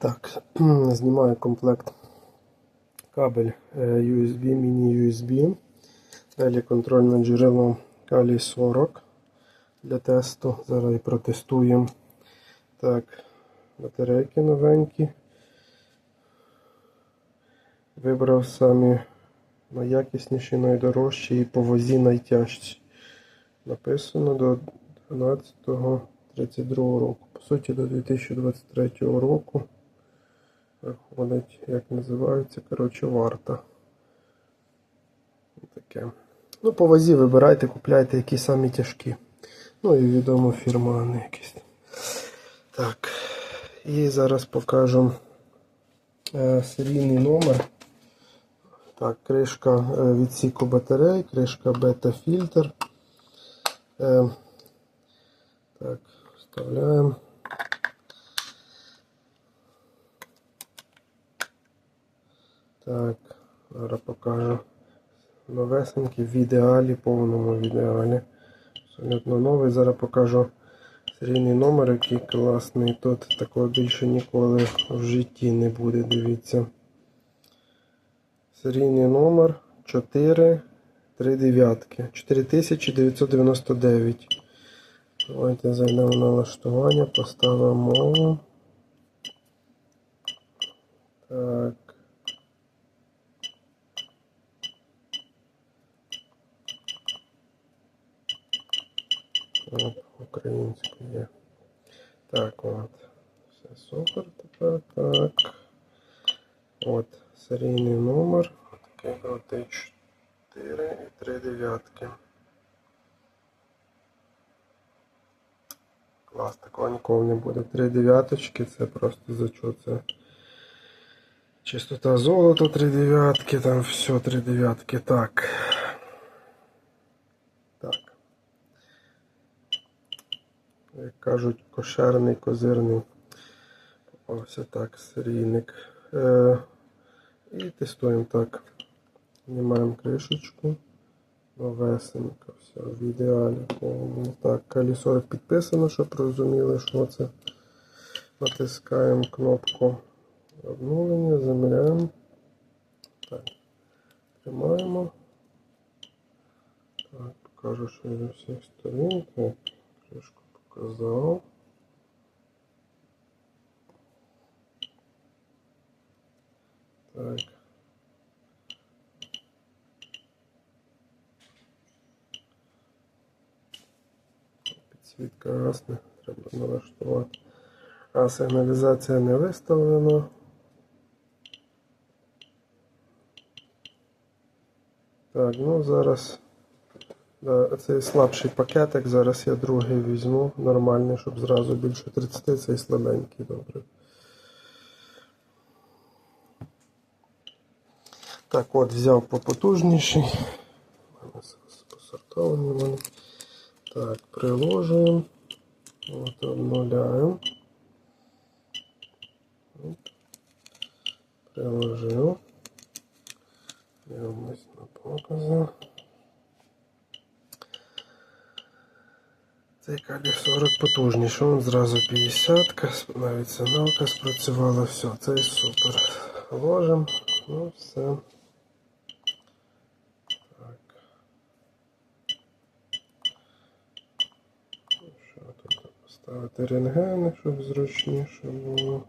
Так, знімаю комплект кабель е, USB, міні-USB. Далі контрольне джерело калій 40 для тесту. Зараз і протестуємо. Так, батарейки новенькі. Вибрав самі найякісніші, найдорожчі і по вазі найтяжчі. Написано до 12-32 року. По суті, до 2023 року. Виходить, як називається, коротше, варта. Таке. Ну, по вазі вибирайте, купляйте, які самі тяжкі. Ну і відомо фірма, не якісь. Так. І зараз покажу е, серійний номер. Так, кришка е, відсіку батарей, кришка бета-фільтр. Е, так, вставляємо. Так, зараз покажу новесенький в ідеалі, повному в ідеалі. Абсолютно новий. Зараз покажу серійний номер, який класний. Тут такого більше ніколи в житті не буде, дивіться. Серійний номер 4 3 дев'ятки. 4999. Давайте зайдемо на налаштування, поставимо мову. Так. Оп, українською є. Так, от. Все супер тепер. Так. От, серійний номер. Такий крутий 4 і 3 дев'ятки. Клас, такого ніколи не буде. Три дев'яточки, це просто зачу, чистота золота, три дев'ятки, там все, три дев'ятки. Так. Як кажуть, кошерний, козирний. Попався так, серійник. Е, і тестуємо так. Знімаємо кришечку. Новесенька, все в ідеалі. Так, 40 підписано, щоб розуміли, що це. Натискаємо кнопку обновлення, заміряємо. Так, тримаємо. Так, покажу, що зі всіх сторін. Так, показав. Так. Підсвітка гасне, треба налаштувати. А сигналізація не виставлена. Так, ну зараз цей слабший пакетик, зараз я другий візьму, нормальний, щоб зразу більше 30, цей слабенький, добре. Так, от взяв попотужніший. Посортовані вони. Так, приложуємо. От, обнуляємо. Приложив. Дивимось на покази. Цей кабель 40 потужніший, он зразу 50, навіть сигналка спрацювала, все, це супер. Ложимо, ну все. Так. Що тут поставити рентгени, щоб зручніше було.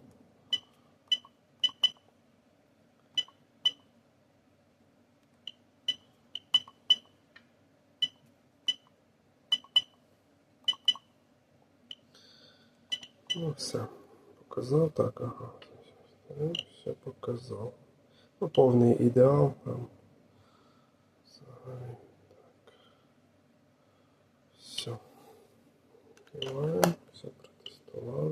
Ну, все. Показав так, ага. Все показав. Ну, повний ідеал там. Загалі. так. Все. Все протестували.